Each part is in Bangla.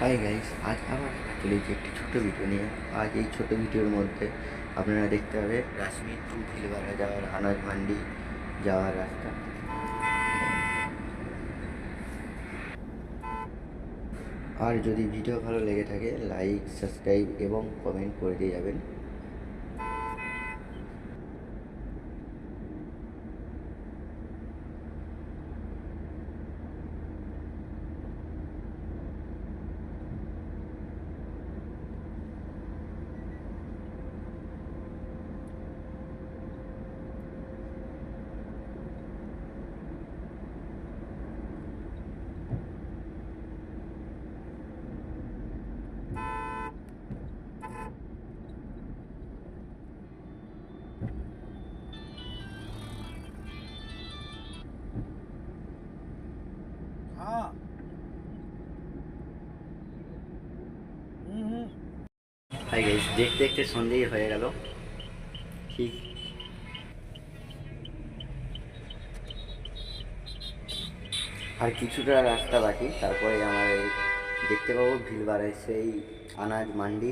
হাই গাইস আজ আমার চলে এসেছি একটি ছোট্ট ভিডিও নিয়ে, আজ এই ছোটো ভিডিওর মধ্যে আপনারা দেখতে পাবে কাশ্মীর টু ভিলবাড়া যাওয়ার আনাজ মান্ডি যাওয়ার রাস্তা। আর যদি ভিডিও ভালো লেগে থাকে লাইক সাবস্ক্রাইব এবং কমেন্ট করে দিয়ে যাবেন। হাই গাইস দেখতে দেখতে সন্ধেই হয়ে গেল। ঠিক। আর কিছুটা রাস্তা বাকি, তারপরে আমার দেখতে পাবো ভিলবাড়ায় সেই আনাজ মান্ডি।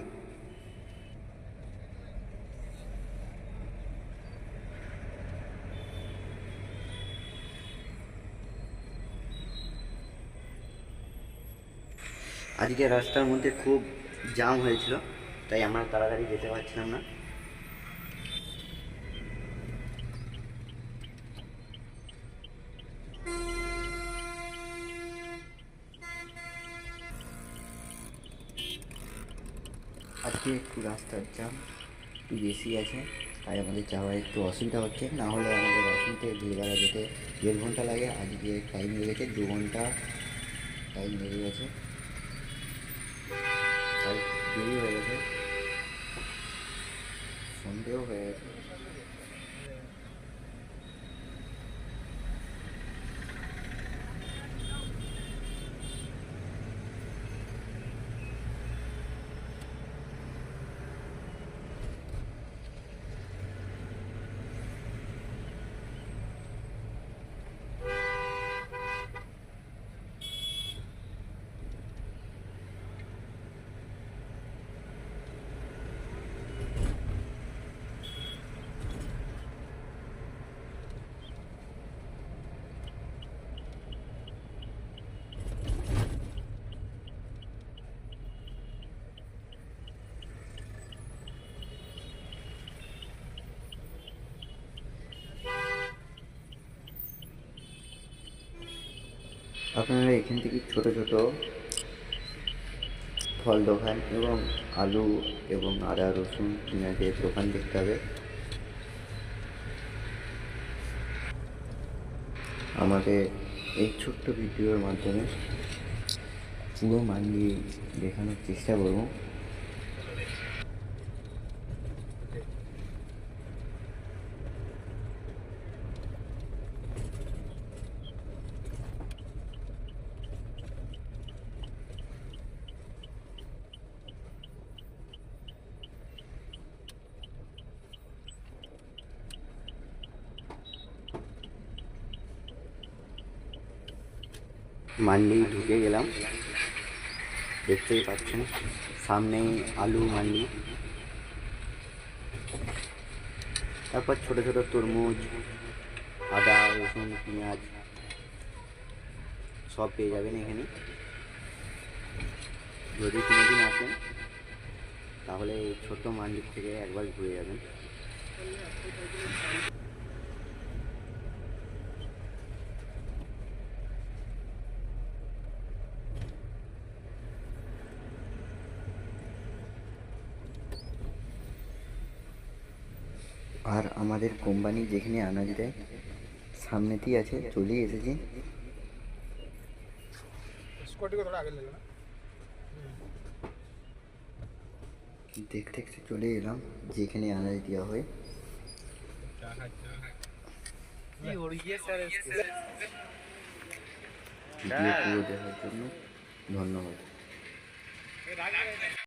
আজকে রাস্তার মধ্যে খুব জাম হয়েছিল। তাই আমরা তাড়াতাড়ি যেতে পারছিলাম না। আজকে একটু রাস্তার জাম একটু বেশি আছে, তাই আমাদের যাওয়ার একটু অসুবিধা হচ্ছে। না হলে আমাদের অসুবিধে ভিড়বেলা যেতে দেড় ঘণ্টা লাগে। আজকে টাইম লেগেছে দু ঘণ্টা টাইম লেগে গেছে। দেরি হয়ে গেছে সন্দেহ হয়ে গেছে আপনারা এখান থেকে ছোট ছোট ফল দোকান এবং আলু এবং আদা, রসুন, পেঁয়াজের দোকান দেখতে হবে। আমাদের এই ছোট্ট ভিডিওর মাধ্যমে পুরো মান্ডি দেখানোর চেষ্টা করব। মান্ডি ঢুকে গেলাম। দেখতেই পাচ্ছেন, সামনেই আলু মান্ডি। তারপর ছোট ছোট তরমুজ, আদা, রসুন, পেঁয়াজ সব পেয়ে যাবেন এখানে। যদি কোনোদিন আসেন, তাহলে এই ছোটো মান্ডির থেকে একবার ঘুরে যাবেন। আর আমাদের কোম্পানি যেখানে আনাজ দেয় সামনেতেই আছে চলেই এসেছি। দেখতে দেখতে চলে এলাম যেখানে আনাজ দেওয়া হয়। ধন্যবাদ।